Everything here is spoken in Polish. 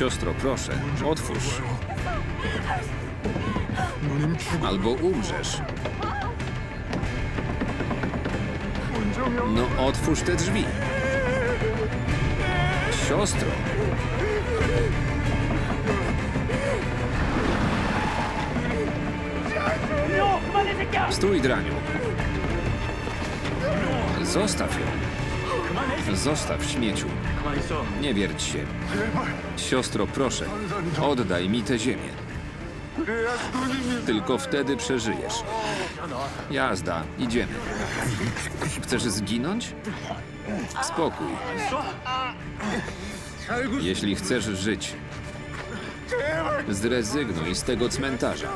Siostro, proszę, otwórz. Albo umrzesz. No otwórz te drzwi. Siostro. Stój, Draniu. Zostaw ją. Zostaw, śmieciu. Nie wierć się. Siostro, proszę, oddaj mi tę ziemię. Tylko wtedy przeżyjesz. Jazda, idziemy. Chcesz zginąć? Spokój. Jeśli chcesz żyć, zrezygnuj z tego cmentarza.